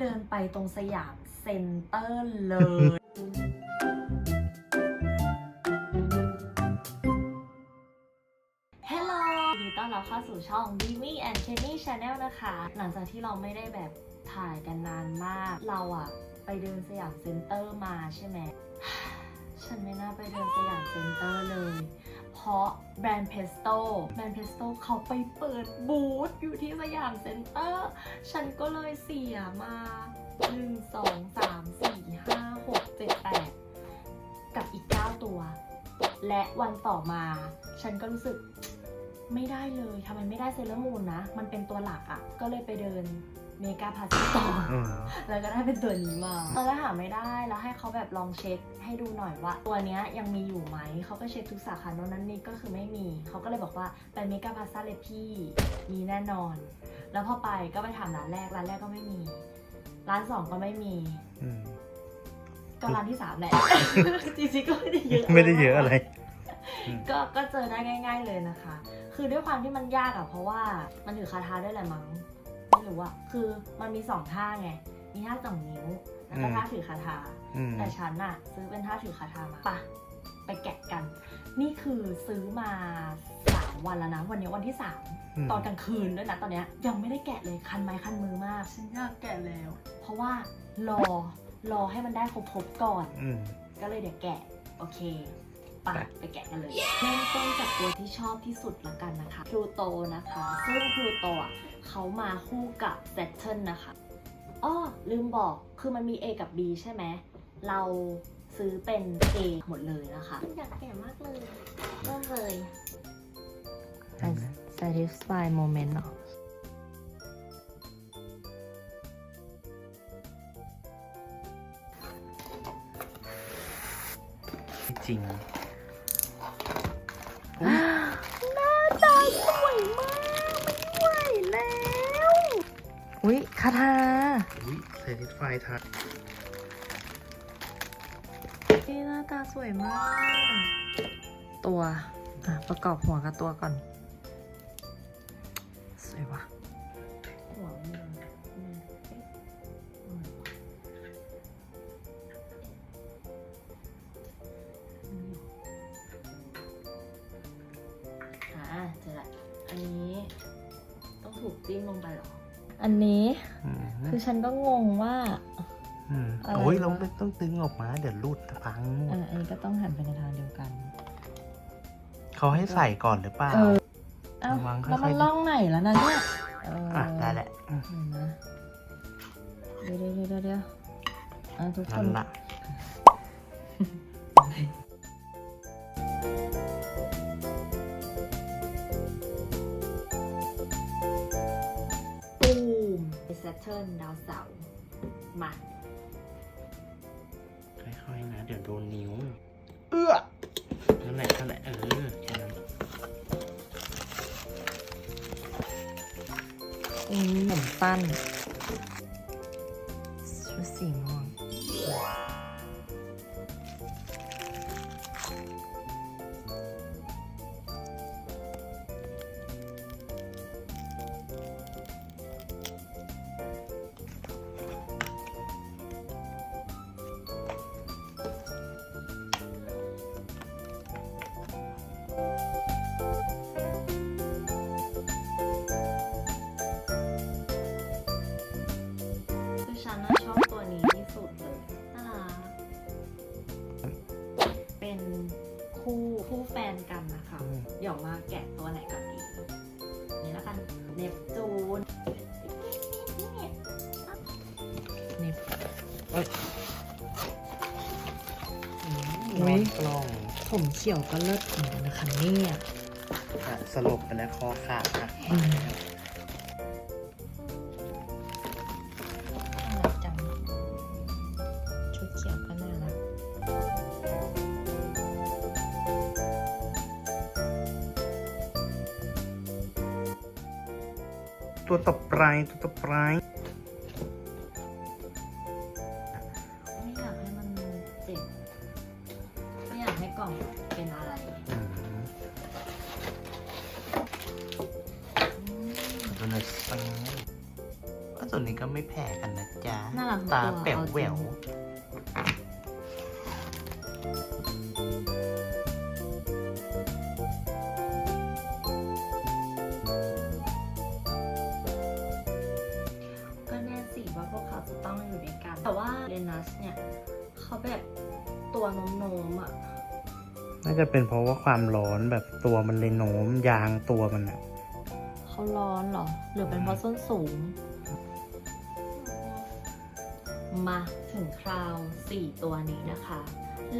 เดินไปตรงสยามเซ็นเตอร์เลยฮัลโหลยินดีต้อนรับเข้าสู่ช่อง d i m y and Kenny Channel นะคะ หลังจากที่เราไม่ได้แบบถ่ายกันนานมาก เราอะไปเดินสยามเซ็นเตอร์มาใช่ไหม ฉันไม่น่าไปเดินสยามเซ็นเตอร์เลยาะแบรนด์เพสโต้แบรนด์เพสโต้เขาไปเปิดบูธอยู่ที่สยามเซ็นเตอร์ ฉันก็เลยเสียมา 1 2 3 4 5 6 7 8 กับอีก 9 ตัว และวันต่อมา ฉันก็รู้สึกไม่ได้เลยทำไมไม่ได้เซเลอร์มูนนะ มันเป็นตัวหลักอะ่ะ ก็เลยไปเดิน เมกาพาสต่ออืม แล้วก็ได้เป็นตัวนี้มาตอนแรกหาไม่ได้แล้วให้เขาแบบลองเช็คให้ดูหน่อยว่า ตัวเนี้ยยังมีอยู่ไหมเขาก็เช็คทุกสาขาโน้นนั้นนี่ก็คือไม่มีเขาก็เลยบอกว่าไปเมกาพาซาเลยพี่มีแน่นอน แล้วพอไปก็ไปถามร้านแรกร้านแรกก็ไม่มี ร้านสองก็ไม่มี อืม ก็ร้านที่สามแหละ จริงๆก็ไม่ได้เยอะไม่ได้เยอะอะไร ก็ก็เจอได้ง่าย ๆเลยนะคะ คือด้วยความที่มันยากอะเพราะว่ามันถือคาถาด้วยแหละมั้ง ไม่รู้อะคือมันมีสองท่าไง มีท่าสองนิ้ว แล้วก็อืมท่าถือคาถา อืมแต่ฉันอะซื้อเป็นท่าถือคาถามาปะไปแกะกัน นี่คือซื้อมาสามวันแล้วนะ วันนี้วันที่สามมตอนกลางคืนด้วยนะตอนเนี้ยยังไม่ได้แกะเลยคันไม้คันมือมาก ฉันอยากแกะแล้ว เพราะว่ารอรอให้มันได้ครบๆก่อน อืม ก็เลยเดี๋ยวแกะ โอเค ไปไปไปแกะกันเลยเริ่มต้นจากตัวที่ชอบที่สุดละกันนะคะพลูโตนะคะ ซึ่งพลูโตอะเขามาคู่กับ Saturn นะคะอ้อลืมบอกคือมันมี A กับ B ใช่ไหม เราซื้อเป็น A หมดเลยนะคะ อยากแกะมากเลย เริ่มเลย satisfy moment เนาะจริง อุ้ย satisfy ทัดนี่หน้าตาสวยมาก ตัวอะประกอบหัวกับตัวก่อน สวยว่ะหัวมันอืมเอ๊ะอืมอืมอ่าเจอละอันนี้ต้องถูกจิ้มลงไปเหรอ อันนี้ อืมคือฉันก็งงว่า อืมอะไร โอ้ยวะเราไม่ต้องดึงออกมาเดี๋ยวรูดพังหมดอ่าอันนี้ก็ต้องหันไปในทางเดียวกัน เขาให้ใส่ก่อนหรือเปล่า เออ เอ้าระวังค่อยๆ แล้วมันล่องไหนแล้วนะเนี่ยเออออะได้แหละอืมเห็นนะเดี๋ยวเดี๋ยวเดี๋ยวเดี๋ยวอะทุกคนั่นน ละ ลดาวเสาร์มาค่อยๆนะ เดี๋ยวโดนนิ้ว เอื้อนั่นแหละนั่นแหละเออแค่นั้นอืมผมสั้น อ้ยอุ๊วายงกล้องผมเขียวก็เลิศเหมือนกันนะคะเนี่ยอะสลบไปแล้วคอขาดอะอืมน่ารักจังชุดเขียวก็น่ารัก ตัวต่อไปตัวต่อไป ไหนซังว่าตัวนี้ก็ไม่แพ้กันนะจ๊ะ น่ารักทุกตาตัวแป๋วเอาจริงแหววก็แน่สิว่าพวกเขาจะต้องอยู่ด้วยกัน แต่ว่าเรนัสเนี่ย เขาแบบตัวโน้มๆอะ น่าจะเป็นเพราะว่าความร้อนแบบตัวมันเลยโน้มยางตัวมันอะเขาร้อนเหรอ หรือเป็นเพราะส้นสูง มาถึงคราวสี่ตัวนี้นะคะ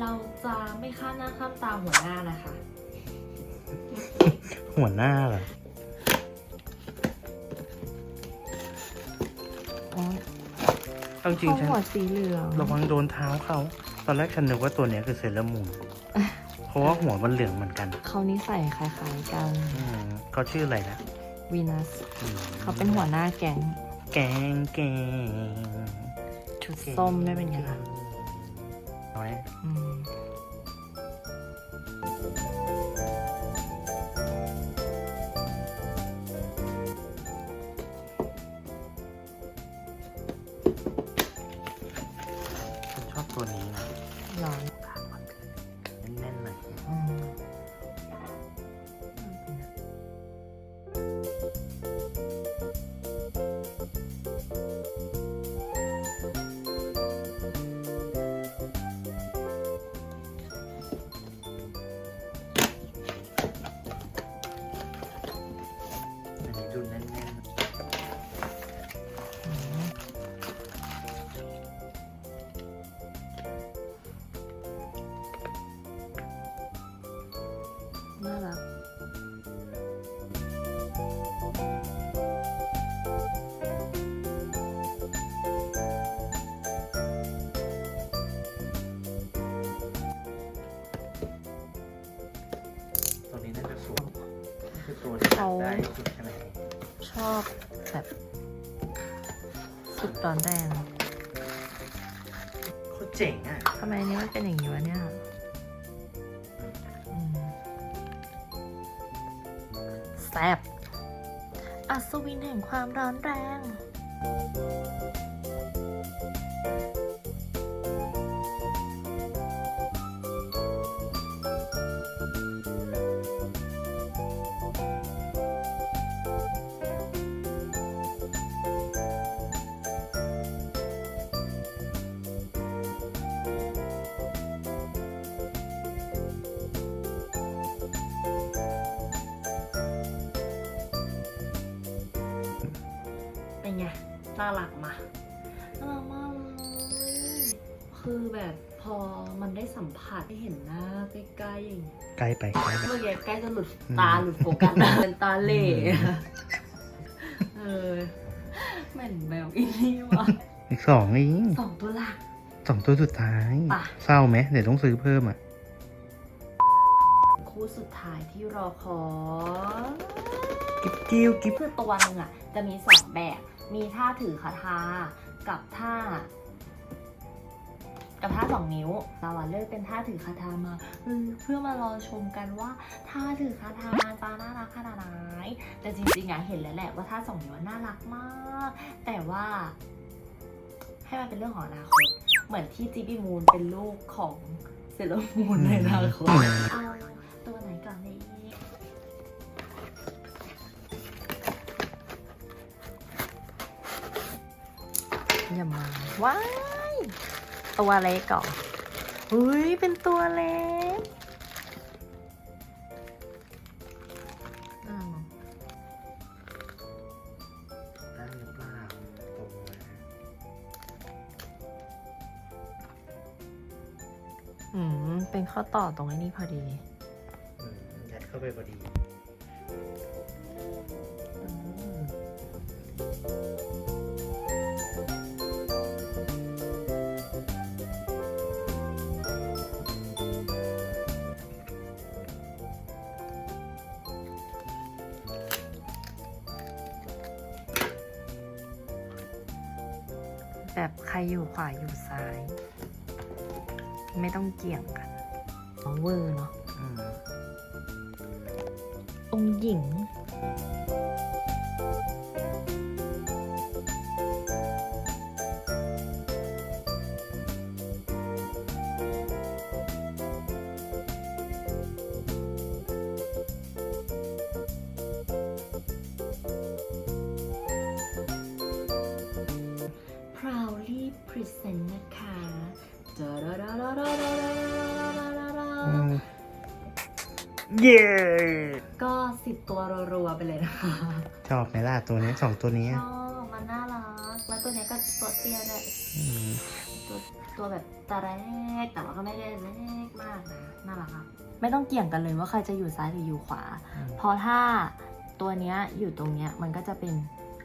เราจะไม่ข้ามหน้าข้ามตาหัวหน้านะคะ หัวหน้าเหรออ๋อเอาจริงเขาฉัน หัวสีเหลืองระวังโดนเท้าเขา ตอนแรกฉันนึกว่าตัวเนี้ยคือเซเลอรามูนเพราะว่าหัวมันเหลืองเหมือนกันเขานิสัยคล้ายๆกันอืมเขาชื่ออะไรนะวีนัสอืมเขาเป็นหัวหน้าแก๊ง แกงแกง ชุดส้มได้เป็นไงล่ะน้อยอืม แบบสุดร้อนแรงเขาเจ๋งอะทำไมอันนี้มันเป็นอย่างนี้วะเนี่ยอืมแซบอัศวินแห่งความร้อนแรง ไงน่ารักมาน่ารักมากเลยคือแบบพอมันได้สัมผัสได้เห็นหน้าใกล้ๆอย่างเงี้ยใกล้ไปใกล้ไป เมื่อกี้ใกล้จะหลุดอืมตาหลุดโฟกัสเป็นตาเหล่เออเหมือนแบบอินนี่วะอีกสองเองสองตัวหลัก สองตัวสุดท้ายไปเศร้าไหมเดี๋ยวต้องซื้อเพิ่มอะ คู่สุดท้ายที่รอคอย กิ๊บกิ้วกิ๊บ คือตัวหนึงอะจะมีสองแบบ มีท่าถือคาถากับท่า กับท่าสองนิ้วเราอะเลือกเป็นท่าถือคาถามาเพื่อมารอชมกันว่าท่าถือคาถาจะน่ารักขนาดไหนแต่จริงๆอะเห็นแล้วแหละว่าท่าสองนิ้วน่ารักมาก แต่ว่า ให้มันเป็นเรื่องของอนาคตเหมือนที่จิบบี้มูนเป็นลูกของเซเลอร์มูนในอนาคตเอา อย่ามา ว้าย ตัวเล็กก่อนอุ้ย เป็นตัวเล็กอ้าวได้หรือเปล่าตัวอืม เป็นข้อต่อตรงไอ้นี้พอดี อืมยัดเข้าไปพอดี แบบใครอยู่ขวาอยู่ซ้าย ไม่ต้องเกี่ยงกันน้องเวอร์เนาะอืมองค์หญิง รีเซนต์นะคะเย้ก็สิบตัวรัวๆไปเลยนะคะชอบไหมล่ะตัวนี้สองตัวนี้ชอบมันน่ารัก แล้วตัวนี้ก็ตัวเตี้ยด้วยตัวตัวแบบตะแรกแต่ว่าก็ไม่ได้เล็กมากนะน่ารักอ่ไม่ต้องเกี่ยงกันเลยว่าใครจะอยู่ซ้ายหรืออยู่ขวา เพราะถ้าตัวเนี้ยอยู่ตรงเนี้ยมันก็จะเป็น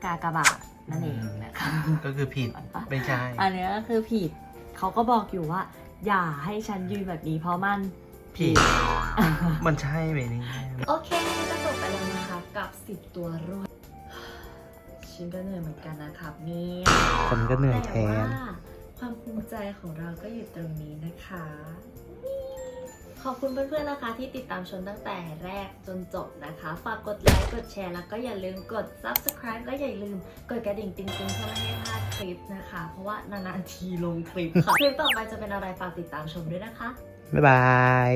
กากระบาด นั่นเองนะคะก็คือผิดไม่ใช่อันเนี้ยก็คือผิดเขาก็บอกอยู่ว่า อย่าให้ฉันยืนแบบนี้เพราะมันผิด มันใช่ไหมนี่โอเคก็จบไปแล้วนะคะกับ10ตัวรวดฉันก็เหนื่อยเหมือนกันนะครับเนี่ยคนก็เหนื่อยแทต่ว่านความภูมิใจของเราก็อยู่ตรงนี้นะคะ ขอบคุณเพื่อนๆนะคะ ที่ติดตามชมตั้งแต่แรกจนจบนะคะ ฝากกดไลค์กดแชร์แล้วก็อย่าลืมกด subscribe และอย่าลืมกดกระดิ่งติ๊งๆเพื่อไม่ให้พลาดคลิปนะคะ เพราะว่านานๆทีลงคลิปค่ะคลิปต่อไปจะเป็นอะไรฝากติดตามชมด้วยนะคะ บ๊ายบาย